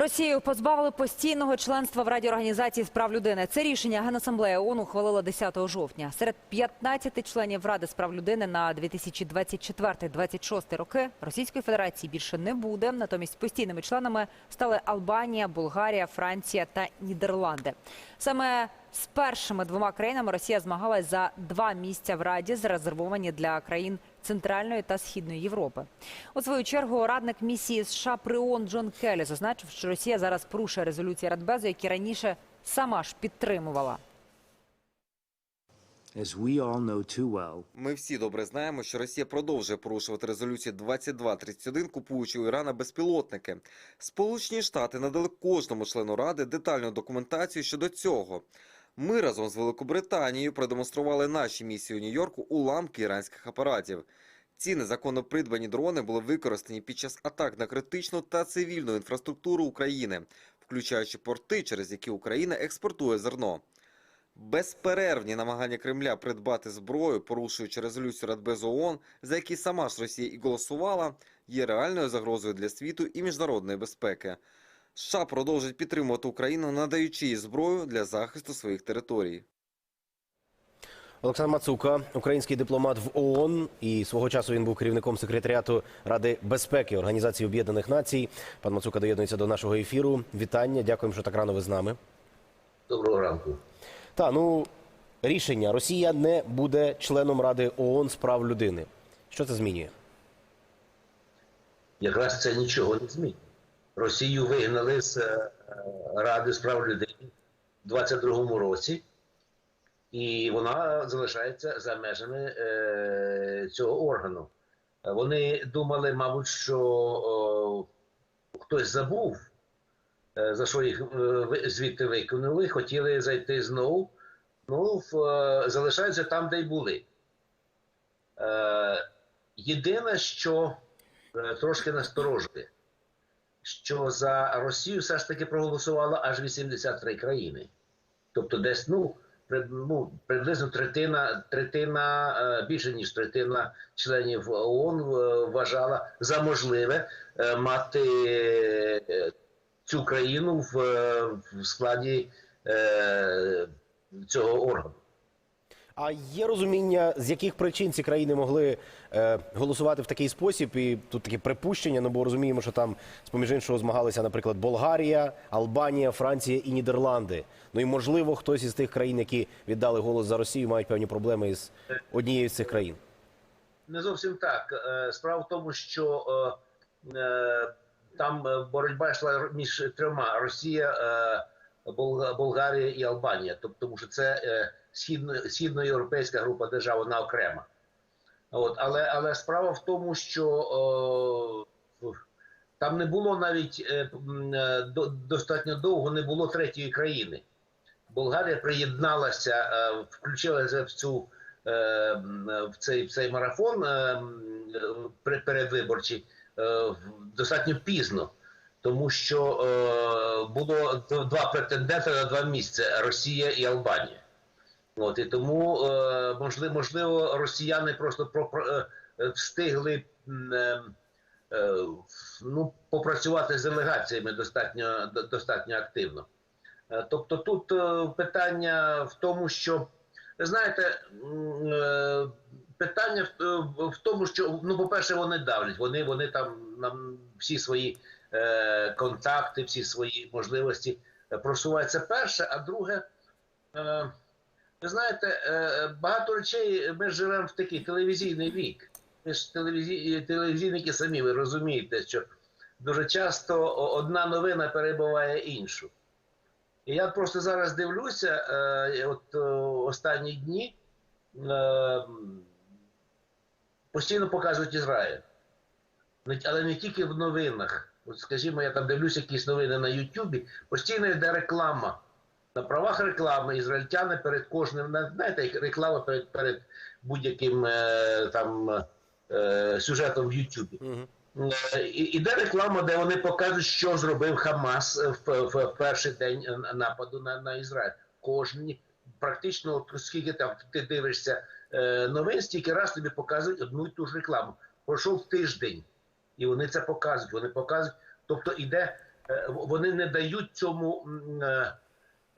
Росію позбавили постійного членства в Раді організації з прав людини. Це рішення Генасамблея ООН ухвалила 10 жовтня. Серед 15 членів Ради з прав людини на 2024-2026 роки Російської Федерації більше не буде. Натомість постійними членами стали Албанія, Болгарія, Франція та Нідерланди. Саме з першими двома країнами Росія змагалась за два місця в Раді, зарезервовані для країн Центральної та Східної Європи. У свою чергу радник місії США при ООН Джон Келлі зазначив, що Росія зараз порушує резолюції Радбезу, які раніше сама ж підтримувала. Ми всі добре знаємо, що Росія продовжує порушувати резолюцію 2231, купуючи у Ірана безпілотники. Сполучені Штати надали кожному члену ради детальну документацію щодо цього. Ми разом з Великобританією продемонстрували нашій місії у Нью-Йорку уламки іранських апаратів. Ці незаконно придбані дрони були використані під час атак на критичну та цивільну інфраструктуру України, включаючи порти, через які Україна експортує зерно. Безперервні намагання Кремля придбати зброю, порушуючи резолюцію Радбезу ООН, за які сама ж Росія і голосувала, є реальною загрозою для світу і міжнародної безпеки. США продовжать підтримувати Україну, надаючи їй зброю для захисту своїх територій. Олександр Мацука, український дипломат в ООН, і свого часу він був керівником секретаріату Ради безпеки Організації Об'єднаних Націй. Пан Мацука доєднується до нашого ефіру. Вітання, дякуємо, що так рано ви з нами. Доброго ранку. Та ну рішення Росія не буде членом Ради ООН з прав людини. Що це змінює? Якраз це нічого не змінює. Росію вигнали з е, Ради з прав людини в 22-му році, і вона залишається за межами е, цього органу. Вони думали, мабуть, що хтось забув, е, за що їх звідти викинули, хотіли зайти знову. Ну, залишаються там, де й були. Єдине, що трошки насторожує, що за Росію все ж таки проголосувало аж 83 країни. Тобто десь ну, ну, приблизно третина, третина е, більше ніж третина членів ООН е, вважала за можливе е, мати цю країну в, в складі цього органу. А є розуміння, з яких причин ці країни могли голосувати в такий спосіб, і тут таке припущення, ну бо розуміємо, що там, з поміж іншого, змагалися, наприклад, Болгарія, Албанія, Франція і Нідерланди. Ну і можливо, хтось із тих країн, які віддали голос за Росію, мають певні проблеми із однією з цих країн. Не зовсім так. Е, Справа в тому, що е, е, там е, боротьба йшла між трьома: Росія, е, Болга- Болгарія і Албанія. Тобто, тому що це е, східно, східноєвропейська група держав, вона окрема. От, але, але справа в тому, що е, там не було навіть е, е, до- достатньо довго не було третьої країни. Болгарія приєдналася, е, включилася в цю е, в цей, в цей марафон е, передвиборчий е, достатньо пізно, тому що е, було два претенденти на два місця Росія і Албанія. От і тому е, можливо, можливо, росіяни просто про, е, встигли е, ну, попрацювати з делегаціями достатньо, достатньо активно. Тобто тут питання в тому, що знаєте, питання в, тому, що ну, по-перше, вони давлять. Вони, вони там нам всі свої контакти, всі свої можливості просувають. Це перше, а друге, ви знаєте, е, багато речей ми живемо в такий телевізійний вік. Ви ж телевізій, телевізійники самі ви розумієте, що дуже часто одна новина перебуває іншу. І я просто зараз дивлюся, е, от е, останні дні постійно показують Ізраїль. Але не тільки в новинах. От, скажімо, я там дивлюся якісь новини на Ютубі, постійно йде реклама. На правах реклами ізраїльтяни перед кожним, знаєте, як реклама перед, перед будь-яким е, там е, сюжетом в Ютубі. Е, Іде реклама, де вони показують, що зробив Хамас в, в, в перший день нападу на, на Ізраїль. Кожні, практично, от скільки там ти дивишся е, новин, стільки раз тобі показують одну і ту ж рекламу. Пройшов тиждень, і вони це показують. Вони показують, тобто іде е, вони не дають цьому е,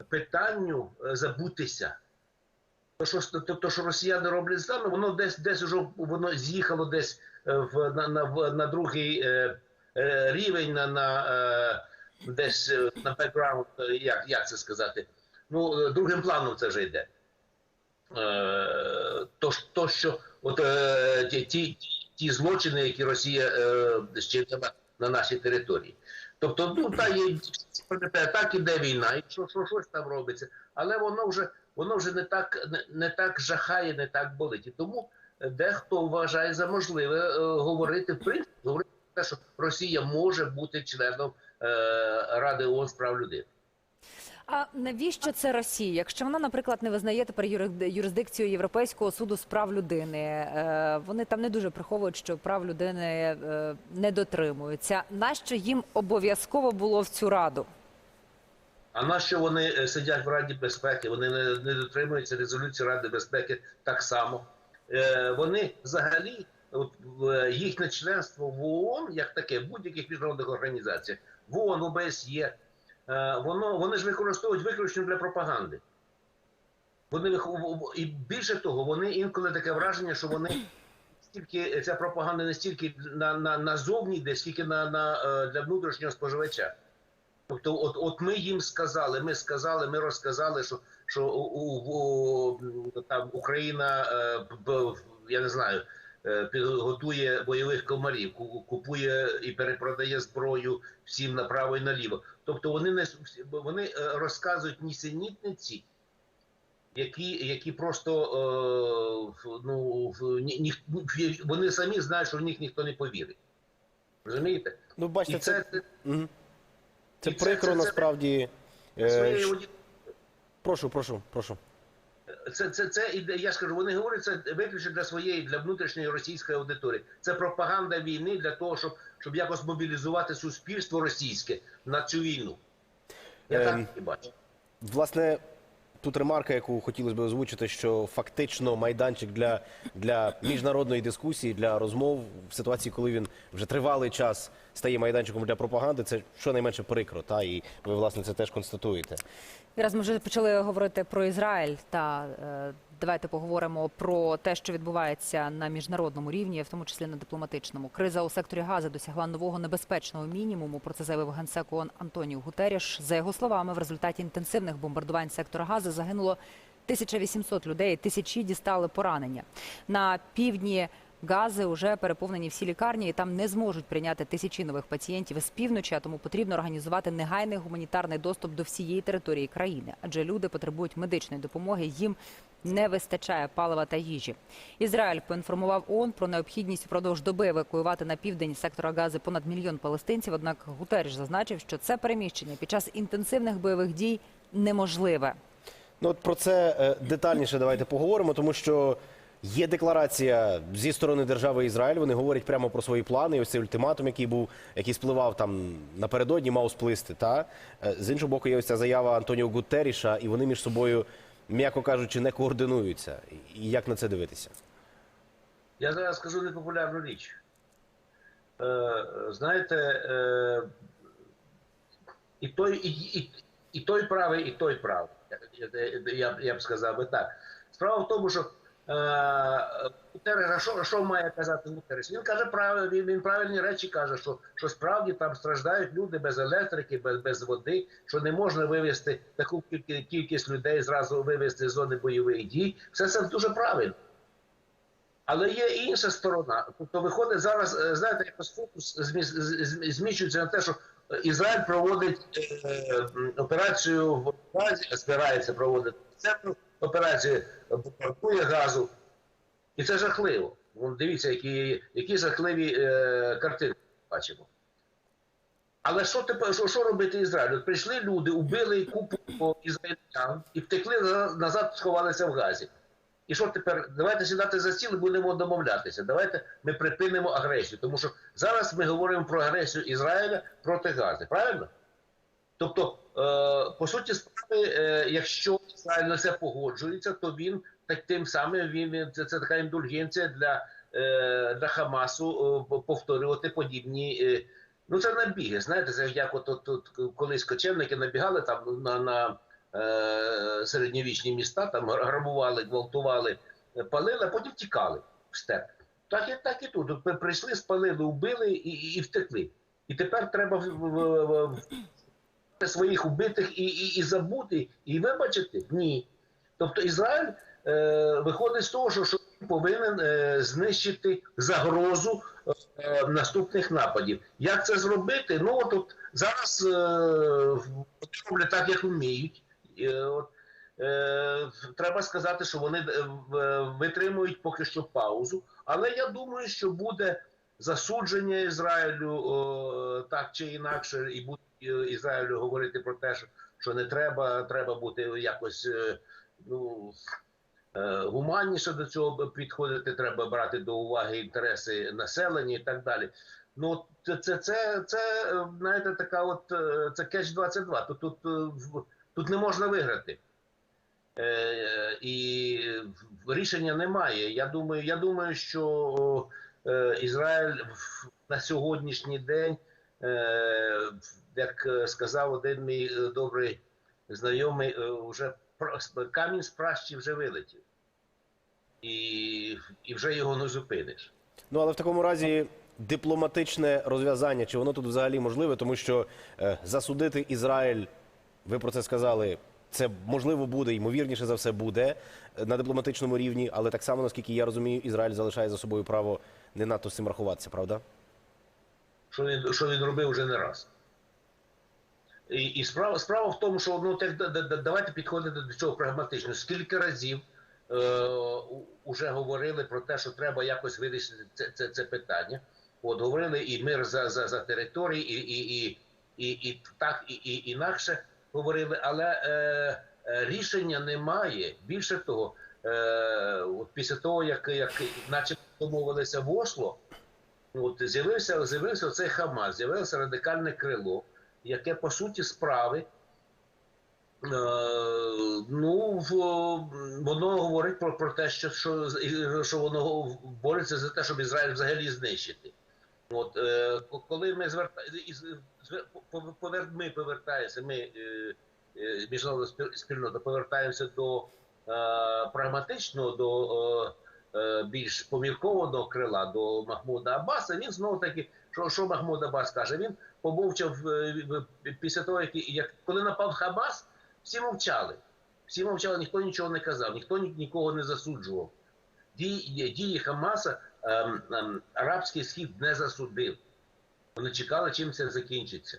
питанню е, забутися. То, що, то, що росіяни роблять саме, воно десь десь уже воно з'їхало десь е, в, на, на, на другий е, е, рівень, на, на, е, десь на бекграунд, як, як це сказати? Ну, другим планом це вже йде. Е, то, то, що от, е, ті, ті, злочини, які Росія е, зчинила на нашій території. Тобто, ну та є так іде війна, і що, що щось там робиться, але воно вже воно вже не так не, не так жахає, не так болить. І тому е, дехто вважає за можливе е, говорити в принципі, говорити про те, що Росія може бути членом е, Ради ООН з прав людини. А навіщо це Росія? Якщо вона, наприклад, не визнає тепер юрисди- юрисдикцію Європейського суду з прав людини, е, вони там не дуже приховують, що прав людини е, не дотримуються. Нащо їм обов'язково було в цю раду? А на що вони е, сидять в Раді безпеки? Вони не, не дотримуються резолюції Ради безпеки так само. Вони взагалі, їхнє членство в ООН, як таке, в будь-яких міжнародних організаціях, в ООН, ОБСЄ, воно, вони ж використовують виключно для пропаганди. Вони і більше того, вони інколи таке враження, що вони стільки ця пропаганда не стільки на, на, назовні, де скільки на, на, е, для внутрішнього споживача. Тобто, от, от ми їм сказали, ми сказали, ми розказали, що, що у, у, там Україна, е, я не знаю, е, пі- готує бойових комарів, купує і перепродає зброю всім направо і наліво. Тобто вони не вони е, розказують нісенітниці, які, які просто е, ну, ні, ні, вони самі знають, що в них ніхто не повірить. Розумієте? Ну, бачите, І це, це, це і це- прикро це- це- насправді. Е, своєю Прошу, прошу, прошу. Це, це, це я ж кажу, вони говорять це виключно для своєї, для внутрішньої російської аудиторії. Це пропаганда війни для того, щоб, щоб якось мобілізувати суспільство російське на цю війну. Я Ем, так і бачу. Власне, тут ремарка, яку хотілося б озвучити, що фактично майданчик для, для міжнародної дискусії, для розмов в ситуації, коли він вже тривалий час стає майданчиком для пропаганди, це щонайменше прикро. Та і ви власне це теж констатуєте. Раз ми вже почали говорити про Ізраїль, та е, давайте поговоримо про те, що відбувається на міжнародному рівні, в тому числі на дипломатичному. Криза у секторі Гази досягла нового небезпечного мінімуму. Про це заявив генсек ООН Антоніо Гутеріш. За його словами, в результаті інтенсивних бомбардувань сектора Гази загинуло 1800 людей, тисячі дістали поранення. На півдні Гази вже переповнені всі лікарні, і там не зможуть прийняти тисячі нових пацієнтів із півночі, а тому потрібно організувати негайний гуманітарний доступ до всієї території країни, адже люди потребують медичної допомоги. Їм не вистачає палива та їжі. Ізраїль поінформував ООН про необхідність впродовж доби евакуювати на південь сектора Гази понад мільйон палестинців. Однак Гутеріш зазначив, що це переміщення під час інтенсивних бойових дій неможливе. Ну от про це е, детальніше давайте поговоримо, тому що є декларація зі сторони держави Ізраїль. Вони говорять прямо про свої плани. І ось цей ультиматум, який був, який спливав там напередодні, мав сплисти. Та Е, з іншого боку, є ось ця заява Антоніо Гутеріша, і вони між собою, м'яко кажучи, не координуються. І як на це дивитися? Я зараз скажу непопулярну річ. Е, знаєте, е, і, той, і, і, і той правий, і той правий. Я, я, я, б сказав би так. Справа в тому, що е, а що, що має казати Гутереш? Він каже правильно, він, він правильні речі каже, що, що справді там страждають люди без електрики, без, без води, що не можна вивезти таку кількість, людей, зразу вивезти з зони бойових дій. Все це дуже правильно. Але є інша сторона. Тобто виходить зараз, е, знаєте, якось фокус зміщується на те, що Ізраїль проводить е, операцію в Газі, збирається проводити це операцію, бомбардує газу. І це жахливо. Дивіться, які, які жахливі е, картини бачимо. Але що тепер, що, що робити Ізраїль? От прийшли люди, убили купу ізраїльтян і втекли назад, сховалися в Газі. І що тепер? Давайте сідати за стіл і будемо домовлятися. Давайте ми припинимо агресію. Тому що зараз ми говоримо про агресію Ізраїля проти Гази. Правильно? Тобто, е, по суті справи, е, якщо Ізраїль на це погоджується, то він так тим самим він, це, така індульгенція для, е, Хамасу повторювати подібні, Ну це набіги. Знаєте, це як от, от, колись кочевники набігали там на, середньовічні міста, там грабували, гвалтували, палили, а потім тікали в степ. Так і так і тут. Прийшли, спалили, вбили і, втекли. І тепер треба в своїх убитих і, і, і забути, і вибачити? Ні. Тобто Ізраїль е, виходить з того, що, що повинен е, знищити загрозу е, наступних нападів. Як це зробити? Ну от, от зараз е, роблять так, як вміють. Е, от, е, треба сказати, що вони е, витримують поки що паузу, але я думаю, що буде засудження Ізраїлю е, так чи інакше, і буде Ізраїлю говорити про те, що, не треба, треба бути якось. е, ну, е, гуманніше до цього підходити, треба брати до уваги інтереси населення і так далі. Ну, це, це, це, це е, знаєте, така от це кетч 22. Тут, тут, тут не можна виграти. Е, і рішення немає. Я думаю, я думаю, що Ізраїль на сьогоднішній день, як е, сказав один мій е, добрий знайомий, е, вже камінь з пращі вже вилетів. І, і вже його не зупиниш. Ну але в такому разі дипломатичне розв'язання, чи воно тут взагалі можливе, тому що е, засудити Ізраїль, ви про це сказали. Це можливо буде, ймовірніше за все буде е, на дипломатичному рівні, але так само, наскільки я розумію, Ізраїль залишає за собою право не надто з цим рахуватися, правда? Що він, що він робив вже не раз. І, і справа, справа в тому, що ну, так, да- да- да- давайте підходити до цього прагматично. Скільки разів е, уже говорили про те, що треба якось вирішити це, це, це питання. От говорили і мир за, за, за території, і, і, і, і, і так, і, і інакше говорили, але е, е, рішення немає. Більше того, е, от після того, як, як наче домовилися в Осло, От з'явився з'явився цей Хамас, з'явилося радикальне крило, яке по суті справи. Е, ну, воно говорить про, про те, що, що, що воно бореться за те, щоб Ізраїль взагалі знищити. От, е, коли ми зверта... із- звер- пов- повер... ми повертаємося, ми е, е, міжнародна спільнота повертаємося до прагматичного, до більш поміркованого крила до Махмуда Аббаса, він знову таки, що, що Махмуд Аббас каже, він побовчав е, після того, як, коли напав Хамас, всі мовчали. Всі мовчали, ніхто нічого не казав, ніхто нікого не засуджував. Дії, дії Хамаса ем, ем, арабський схід не засудив. Вони чекали, чим це закінчиться.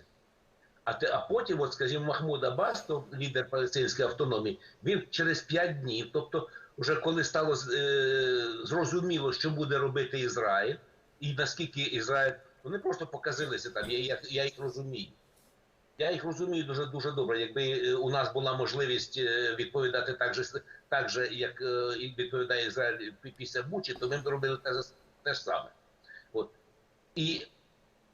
А, те, а потім, от, скажімо, Махмуд Аббас, то лідер палестинської автономії, він через 5 днів, тобто, вже коли стало е, зрозуміло, що буде робити Ізраїль, і наскільки Ізраїль, вони просто показилися там, я, я, їх розумію. Я їх розумію дуже дуже добре. Якби е, у нас була можливість е, відповідати так же, так же як відповідає Ізраїль після Бучі, то ми б робили те, те ж саме. От. І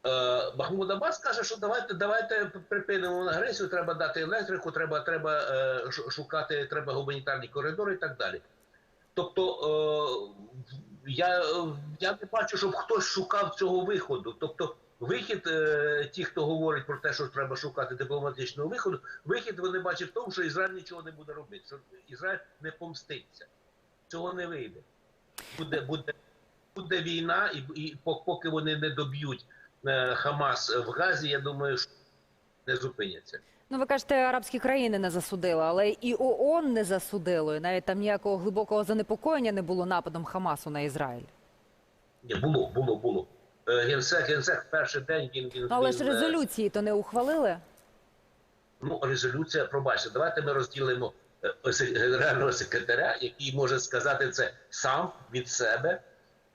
е, Махмуд Аббас каже, що давайте, давайте припинимо агресію, треба дати електрику, треба, треба е, шукати, треба гуманітарні коридори і так далі. Тобто е, я, я не бачу, щоб хтось шукав цього виходу. Тобто, вихід, е, ті, хто говорить про те, що треба шукати дипломатичного виходу, вихід вони бачать в тому, що Ізраїль нічого не буде робити, що Ізраїль не помститься. Цього не вийде. Буде, буде, буде війна, і, і поки вони не доб'ють е, Хамас в Газі, я думаю, що не зупиняться. Ну, ви кажете, арабські країни не засудили, але і ООН не засудило. І навіть там ніякого глибокого занепокоєння не було нападом Хамасу на Ізраїль. Ні, було, було, було. Е, Генсек, генсек перший день він, він Ну, але ж він, е, резолюції то не ухвалили. Ну, резолюція, пробачте, давайте ми розділимо е, генерального секретаря, який може сказати це сам від себе,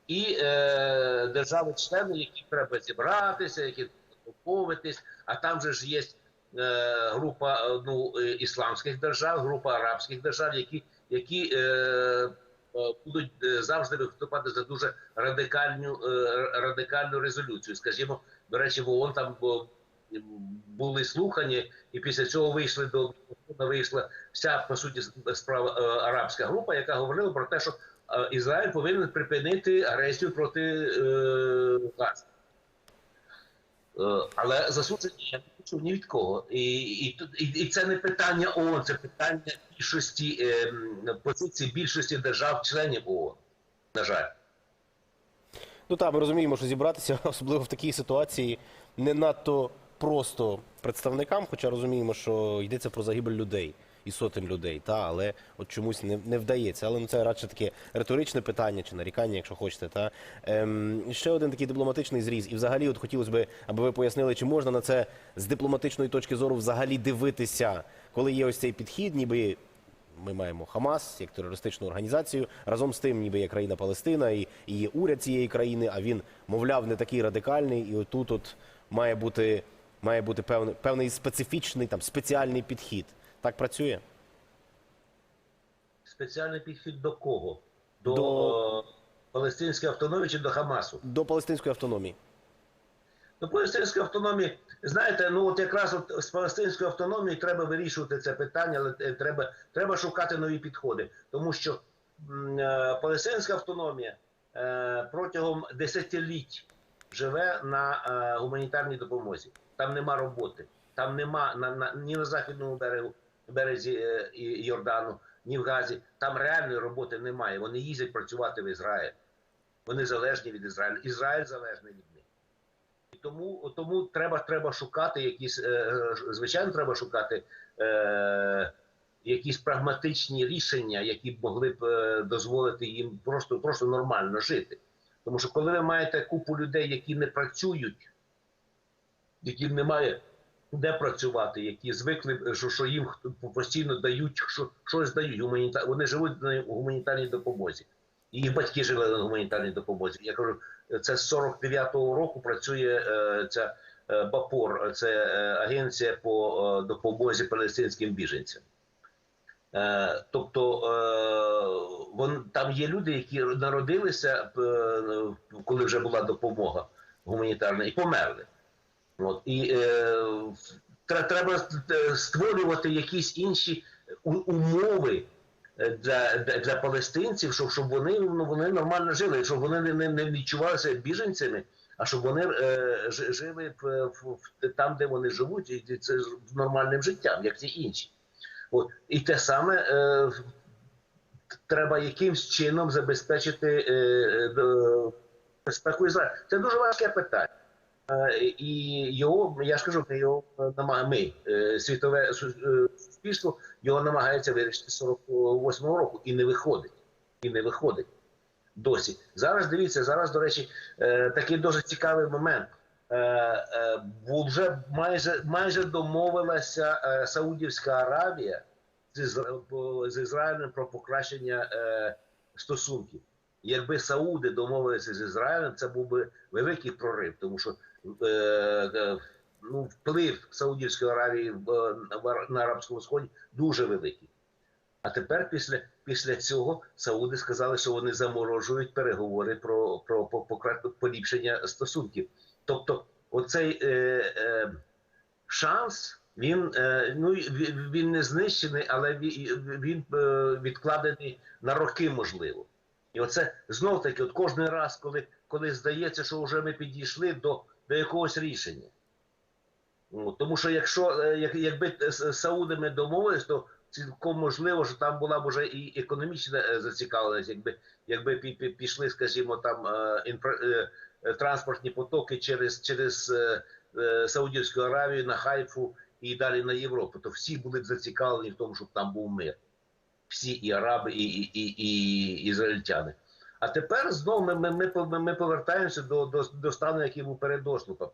і е, держави-члени, які треба зібратися, які домовитись, а там же ж є е, група е, ну, ісламських держав, група арабських держав, які, які е, е, будуть е, завжди виступати за дуже радикальну, е, радикальну резолюцію. Скажімо, до речі, в ООН там були слухання, і після цього вийшли до вийшла вся по суті справа арабська група, яка говорила про те, що Ізраїль повинен припинити агресію проти е, Гази. Е, Але засудження я не почув ні від кого. І, і, і, це не питання ООН, це питання більшості е, позиції більшості держав-членів ООН. На жаль. Ну так, ми розуміємо, що зібратися, особливо в такій ситуації, не надто просто представникам, хоча розуміємо, що йдеться про загибель людей і сотень людей, та, але от чомусь не, не вдається. Але ну, це радше таке риторичне питання чи нарікання, якщо хочете. Та. Ем, ще один такий дипломатичний зріз. І взагалі, от хотілося б, аби ви пояснили, чи можна на це з дипломатичної точки зору взагалі дивитися, коли є ось цей підхід, ніби ми маємо Хамас як терористичну організацію. Разом з тим, ніби є країна Палестина і, і є уряд цієї країни, а він, мовляв, не такий радикальний. І отут от має бути, має бути певний, певний специфічний там спеціальний підхід. Так працює? Спеціальний підхід до кого? До, До- е, палестинської автономії чи до Хамасу? До палестинської автономії. До палестинської автономії, знаєте, ну от якраз от з палестинської автономії треба вирішувати це питання, але е, треба, треба шукати нові підходи. Тому що м, е, палестинська автономія е, протягом десятиліть живе на е, гуманітарній допомозі. Там нема роботи, там нема на, на, ні на західному берегу, березі е, Йордану, ні в Газі. Там реальної роботи немає. Вони їздять працювати в Ізраїль. Вони залежні від Ізраїлю. Ізраїль залежний від них. І тому, тому треба, треба шукати якісь, е, звичайно, треба шукати е, якісь прагматичні рішення, які б могли б е, дозволити їм просто, просто нормально жити. Тому що коли ви маєте купу людей, які не працюють, яким немає де працювати, які звикли, що, що їм постійно дають, що, щось дають, гуманіта... вони живуть на гуманітарній допомозі. І їх батьки жили на гуманітарній допомозі. Я кажу, це з 49-го року працює е, ця е, БАПОР, це е, агенція по е, допомозі палестинським біженцям. Е, тобто е, вон, там є люди, які народилися, е, коли вже була допомога гуманітарна, і померли. От, і е, треба е, створювати якісь інші умови е, для, для, палестинців, щоб, щоб вони, ну, вони нормально жили, щоб вони не, не, відчувалися біженцями, а щоб вони е, жили в, в, там, де вони живуть, і це ж нормальним життям, як ті інші. От. І те саме е, треба якимсь чином забезпечити е, е, безпеку Ізраїлю. Це дуже важке питання. Е, І його, я ж кажу, його намагаємо, ми, е, світове е, суспільство, його намагається вирішити з 48-го року і не виходить. І не виходить досі. Зараз дивіться, зараз, до речі, е, такий дуже цікавий момент. Е, е, Бо вже майже, майже домовилася е, Саудівська Аравія з, Ізраїлем про покращення е, стосунків. Якби Сауди домовилися з Ізраїлем, це був би великий прорив, тому що е, е, ну, вплив Саудівської Аравії е, на Арабському Сході дуже великий. А тепер, після, після цього, Сауди сказали, що вони заморожують переговори про, про, про, поліпшення стосунків. Тобто, оцей е, е, шанс. Він е, ну він, не знищений, але він, е, відкладений на роки, можливо. І оце знов таки, от кожен раз, коли, коли здається, що вже ми підійшли до, до якогось рішення. Ну, тому що якщо е, як, якби з Саудами домовились, то цілком можливо, що там була б вже і економічна е, зацікавленість, якби якби пі- пі- пішли, скажімо, там е, інфра, е, е, транспортні потоки через, через е, е, Саудівську Аравію на Хайфу і далі на Європу, то всі були б зацікавлені в тому, щоб там був мир. Всі і араби, і, і, і, і ізраїльтяни. А тепер знову ми, ми, ми, ми повертаємося до, до, до стану, який був перед Осло, по,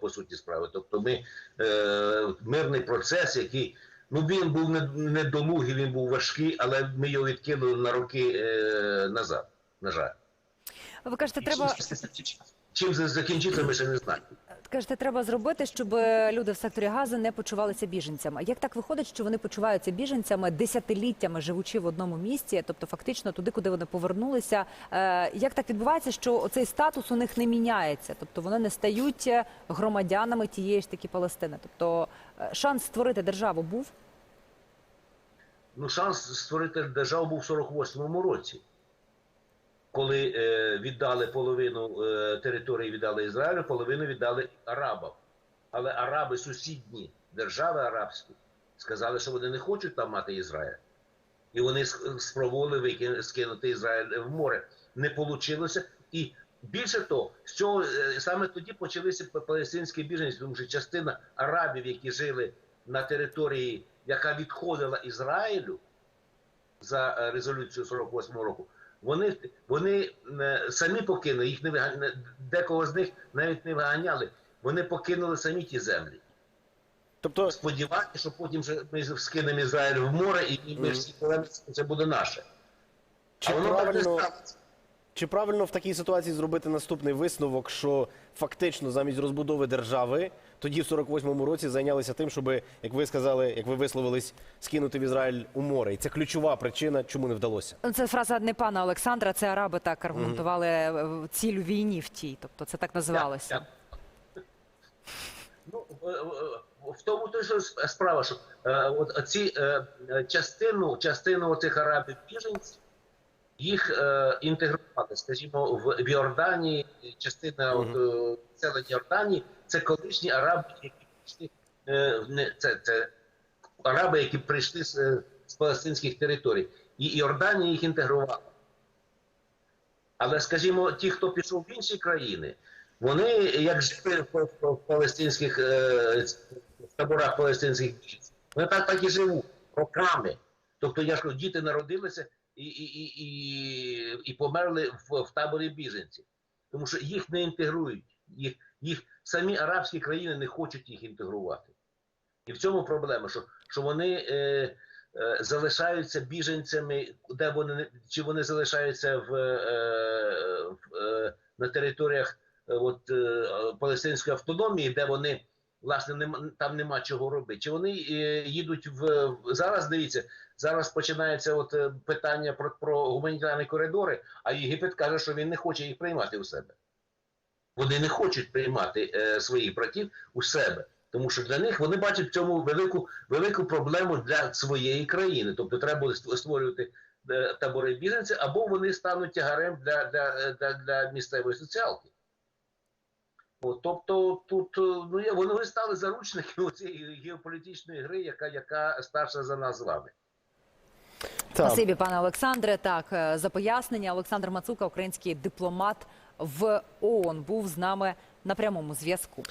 по суті справи. Тобто ми е, мирний процес, який ну він був не- недолугий, він був важкий, але ми його відкинули на роки е, назад. На жаль. Ви кажете, треба Чим це закінчиться, ми ще не знаємо. Кажете, треба зробити, щоб люди в секторі Гази не почувалися біженцями. Як так виходить, що вони почуваються біженцями десятиліттями, живучи в одному місці, тобто фактично туди, куди вони повернулися? Е, Як так відбувається, що цей статус у них не міняється? Тобто вони не стають громадянами тієї ж таки Палестини? Тобто е, шанс створити державу був? Ну, шанс створити державу був в 48-му році. Коли е, віддали половину е, території віддали Ізраїлю, половину віддали арабам. Але араби, сусідні держави арабські, сказали, що вони не хочуть там мати Ізраїль. І вони спробували скинути Ізраїль в море. Не вийшло. І більше того, з цього е, саме тоді почалися палестинські біженці, тому що частина арабів, які жили на території, яка відходила Ізраїлю за е, резолюцію 48-го року, вони, вони е, самі покинули, їх не виганяли, декого з них навіть не виганяли. Вони покинули самі ті землі. Тобто, Сподіваюся, що потім вже ми скинемо Ізраїль в море, і ми всі повернемося, це буде наше. чи а воно так не правильно, станеться. Чи правильно в такій ситуації зробити наступний висновок, що фактично замість розбудови держави тоді в 48-му році зайнялися тим, щоб, як ви сказали, як ви висловились, скинути в Ізраїль у море. І це ключова причина, чому не вдалося. Це фраза не пана Олександра, це араби так аргументували е, ціль війні в тій. Тобто це так називалося. Ну, е, е, в тому то що справа, що от ці частину, частину цих арабів біженців їх е, інтегрували, скажімо, в, в Йорданії, частина от, е, населення Йорданії, це колишні араби, які прийшли, е, не, це, це араби, які прийшли з, е, з палестинських територій. І Йорданія їх інтегрувала. Але, скажімо, ті, хто пішов в інші країни, вони як жили в, в, в палестинських е, в таборах палестинських біженців, вони так, так і живуть роками. Тобто, я ж кажу, діти народилися і, і, і, і, і померли в, в таборі біженців, тому що їх не інтегрують. Їх, їх самі арабські країни не хочуть їх інтегрувати. І в цьому проблема, що, що вони е, е, залишаються біженцями, де вони чи вони залишаються в, е, в, е, на територіях е, от, е, палестинської автономії, де вони власне нема, там нема чого робити. Чи вони е, їдуть в зараз? Дивіться, зараз починається от е, питання про, про гуманітарні коридори, а Єгипет каже, що він не хоче їх приймати у себе. Вони не хочуть приймати е, своїх братів у себе. Тому що для них вони бачать в цьому велику, велику проблему для своєї країни. Тобто треба буде створювати е, табори біженців, або вони стануть тягарем для, для, е, для, для місцевої соціалки. От, тобто тут е, ну, є- вони стали заручниками цієї геополітичної гри, яка, яка старша за нас з вами. Спасибі, пане Олександре. Так, е, за пояснення. Олександр Мацука, український дипломат в ООН, був з нами на прямому зв'язку.